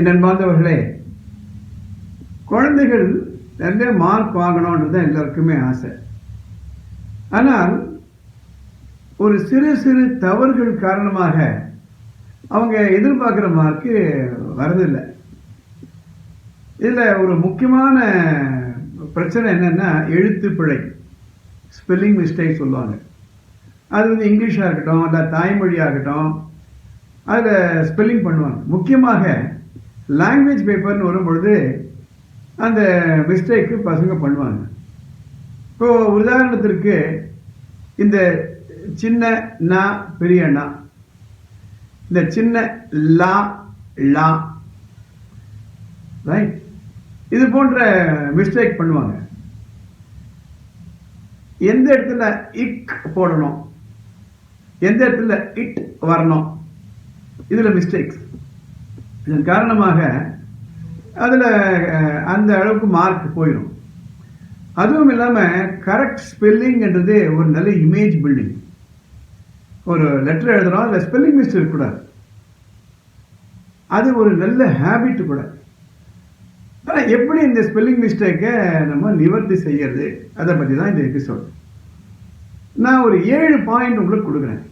என் அன்பார்ந்தவர்களே குழந்தைகள் நிறைய மார்க் வாங்கணுன்றது தான் எல்லாருக்குமே ஆசை. ஆனால் ஒரு சிறு சிறு தவறுகள் காரணமாக அவங்க எதிர்பார்க்குற மார்க்கு வரதில்லை இதில் ஒரு முக்கியமான பிரச்சனை என்னென்னா எழுத்து பிழை. ஸ்பெல்லிங் மிஸ்டேக் சொல்லுவாங்க. அது வந்து இங்கிலீஷாக இருக்கட்டும் இல்லை தாய்மொழியாக இருக்கட்டும் அதில் ஸ்பெல்லிங் பண்ணுவாங்க. முக்கியமாக லாங்குவேஜ் பேப்பர்னு வரும்பொழுது அந்த மிஸ்டேக்கு பசங்க பண்ணுவாங்க. இப்போது உதாரணத்திற்கு இந்த சின்ன நா பெரிய நா. இந்த சின்ன லா லா. ரைட் இது போன்ற மிஸ்டேக் பண்ணுவாங்க. எந்த இடத்துல இக் போடணும்? எந்த இடத்துல இட் வரணும்? இதில் மிஸ்டேக்ஸ் இதன் காரணமாக அதில் அந்த அளவுக்கு மார்க் போயிடும் அதுவும் இல்லாமல் கரெக்ட் ஸ்பெல்லிங்ன்றது ஒரு நல்ல இமேஜ் பில்டிங் ஒரு லெட்டர் எழுதுகிறோம் அதில் ஸ்பெல்லிங் மிஸ்டேக் கூட அது ஒரு நல்ல ஹேபிட் கூட. ஆனால் எப்படி இந்த ஸ்பெல்லிங் மிஸ்டேக்கை நம்ம நிவர்த்தி செய்யறது? அதை பற்றி தான் இந்த எபிசோட் நான் ஒரு ஏழு பாயிண்ட் உங்களுக்கு கொடுக்குறேன்.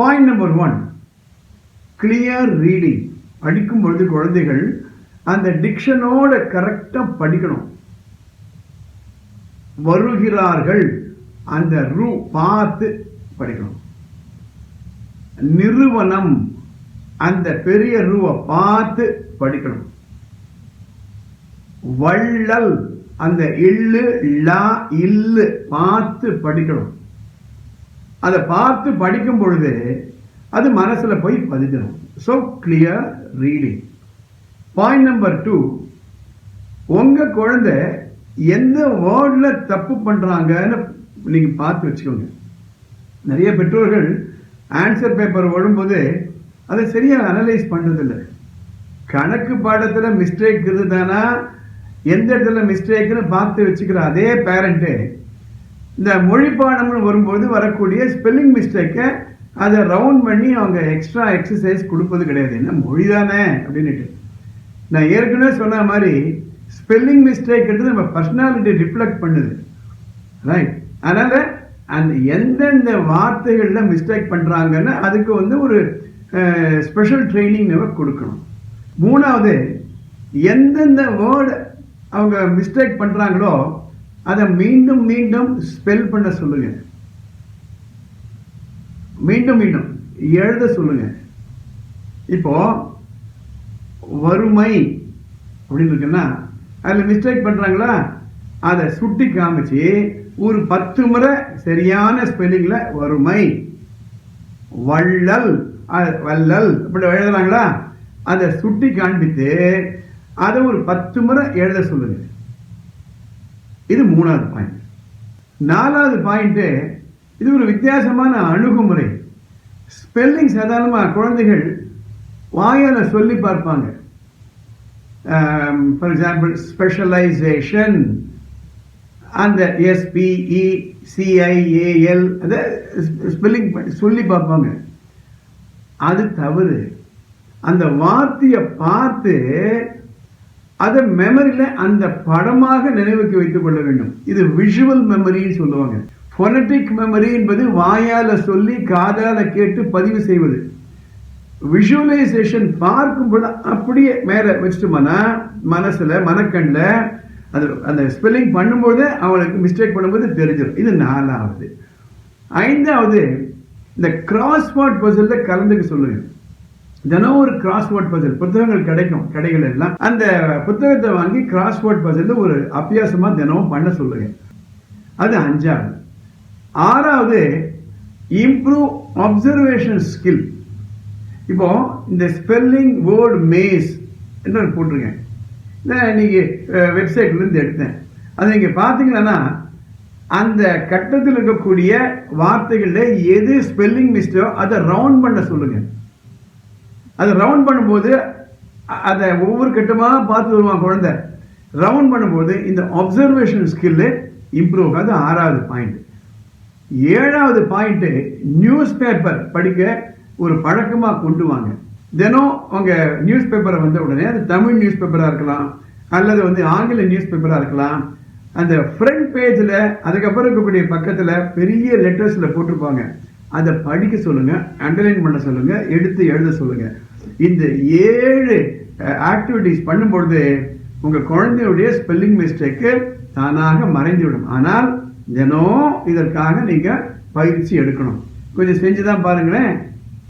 Point number one clear reading படிக்கும் பொழுது குழந்தைகள் அந்த டிக்ஷனோட கரெக்டாக படிக்கணும். வருகிறார்கள் அந்த ரூ பார்த்து படிக்கணும். நிறுவனம் அந்த பெரிய ரூவை பார்த்து படிக்கணும். வள்ளல் அந்த இல்லு லா இல்லு பார்த்து படிக்கணும். அதை பார்த்து படிக்கும் பொழுது அது மனசில் போய் பதிஞ்சிடும் so clear reading point number two உங்கள் குழந்தை எந்த வேர்டில் தப்பு பண்ணுறாங்கன்னு நீங்கள் பார்த்து வச்சுக்கோங்க. நிறைய பெற்றோர்கள் ஆன்சர் பேப்பர் வரும்போது அதை சரியாக அனலைஸ் பண்ணதில்லை. கணக்கு பாடத்தில் மிஸ்டேக் இருக்குதானா எந்த இடத்துல மிஸ்டேக்குன்னு பார்த்து வச்சுக்கிற அதே பேரண்ட்டு இந்த மொழி பாடம்னு வரும்போது வரக்கூடிய ஸ்பெல்லிங் மிஸ்டேக்கை அதை ரவுண்ட் பண்ணி அவங்க எக்ஸ்ட்ரா எக்ஸசைஸ் கொடுப்பது கிடையாது. என்ன மொழி தானே? அப்படின்னுட்டு. நான் ஏற்கனவே சொன்ன மாதிரி ஸ்பெல்லிங் மிஸ்டேக்ன்றது நம்ம பர்சனாலிட்டி ரிஃப்ளெக்ட் பண்ணுது. ரைட் அதனால் அந்த எந்தெந்த வார்த்தைகளில் மிஸ்டேக் பண்ணுறாங்கன்னு அதுக்கு வந்து ஒரு ஸ்பெஷல் ட்ரைனிங் நம்ம கொடுக்கணும். மூணாவது எந்தெந்த வேர்டு அவங்க மிஸ்டேக் பண்ணுறாங்களோ அதை மீண்டும் மீண்டும் ஸ்பெல் பண்ண சொல்லுங்கள் மீண்டும் மீண்டும் எழுத சொல்லுங்க. இப்போ வறுமை அப்படின்னு இருக்குன்னா அதில் மிஸ்டேக் பண்ணுறாங்களா அதை சுட்டி காமிச்சு ஒரு பத்து முறை சரியான ஸ்பெல்லிங்கில் வறுமை வள்ளல் வள்ளல் இப்படி எழுதுறாங்களா? அதை சுட்டி காண்பித்து அதை ஒரு பத்து முறை எழுத சொல்லுங்க. இது மூணாவது பாயிண்ட் நாலாவது பாயிண்ட்டு இது ஒரு வித்தியாசமான அணுகுமுறை. ஸ்பெல்லிங் சாதாரணமாக குழந்தைகள் வாயால் சொல்லி பார்ப்பாங்க. ஃபார் எக்ஸாம்பிள் ஸ்பெஷலைசேஷன் அந்த S P E C I A L அதை ஸ்பெல்லிங் சொல்லி பார்ப்பாங்க. அது தவறு. அந்த வார்த்தையை பார்த்து அதை மெமரியில் அந்த படமாக நினைவுக்கு வைத்துக் கொள்ள வேண்டும். இது விஷுவல் மெமரின்னு சொல்லுவாங்க. ஃபொனட்டிக் மெமரி என்பது வாயால் சொல்லி காதால் கேட்டு பதிவு செய்வது. விஷுவலைசேஷன் பார்க்கும்போது அப்படியே மேலே வச்சுட்டோம்னா மனசில் மனக்கண்ணில் அது அந்த ஸ்பெல்லிங் பண்ணும்போது அவளுக்கு மிஸ்டேக் பண்ணும்போது தெரிஞ்சிடும் இது நாலாவது. ஐந்தாவது இந்த கிராஸ்வேர்ட் பசில் கலந்துக்க சொல்லுங்கள் தினம் ஒரு கிராஸ்வேர்ட் பசில் புத்தகங்கள் கிடைக்கும் கடைகள் எல்லாம். அந்த புத்தகத்தை வாங்கி கிராஸ்வேர்ட் பசில் ஒரு அபியாசமாக தினமும் பண்ண சொல்லுங்கள் அது அஞ்சாவது. ஆறாவது இம்ப்ரூவ் அப்சர்வேஷன் ஸ்கில் இப்போ இந்த ஸ்பெல்லிங் வேர்டு மேஸ் என்று போட்டிருக்கேன். இதை இன்னைக்கு வெப்சைட்லேருந்து எடுத்தேன். அதை நீங்கள் பார்த்தீங்கன்னா அந்த கட்டத்தில் இருக்கக்கூடிய வார்த்தைகளில் எது ஸ்பெல்லிங் மிஸ்டோ அதை ரவுண்ட் பண்ண சொல்லுங்கள் அதை ரவுண்ட் பண்ணும்போது அதை ஒவ்வொரு கட்டமாக பார்த்து வருவான் குழந்தை. ரவுண்ட் பண்ணும்போது இந்த அப்சர்வேஷன் ஸ்கில்லு இம்ப்ரூவ் ஆகாது ஆறாவது பாயிண்ட் ஏழாவது பாயிண்ட் நியூஸ் பேப்பர் படிக்க ஒரு பழக்கமாக கொண்டு வாங்க. தினம் உங்க நியூஸ் பேப்பரை வந்த உடனே அது தமிழ் நியூஸ் பேப்பரா இருக்கலாம் அல்லது வந்து ஆங்கில நியூஸ் பேப்பரா இருக்கலாம். அந்த ஃப்ரண்ட் பேஜில் அதுக்கப்புறம் இருக்கக்கூடிய பக்கத்தில் பெரிய லெட்டர்ஸில் போட்டிருப்பாங்க. அதை படிக்க சொல்லுங்கள் அண்டர்லைன் பண்ண சொல்லுங்கள் எடுத்து எழுத சொல்லுங்கள் இந்த ஏழு ஆக்டிவிட்டிஸ் பண்ணும்பொழுது உங்கள் குழந்தையுடைய ஸ்பெல்லிங் மிஸ்டேக்கு தானாக மறைந்துவிடும். ஆனால் தினம் இதற்காக நீங்கள் பயிற்சி எடுக்கணும். கொஞ்சம் செஞ்சு தான் பாருங்களேன்.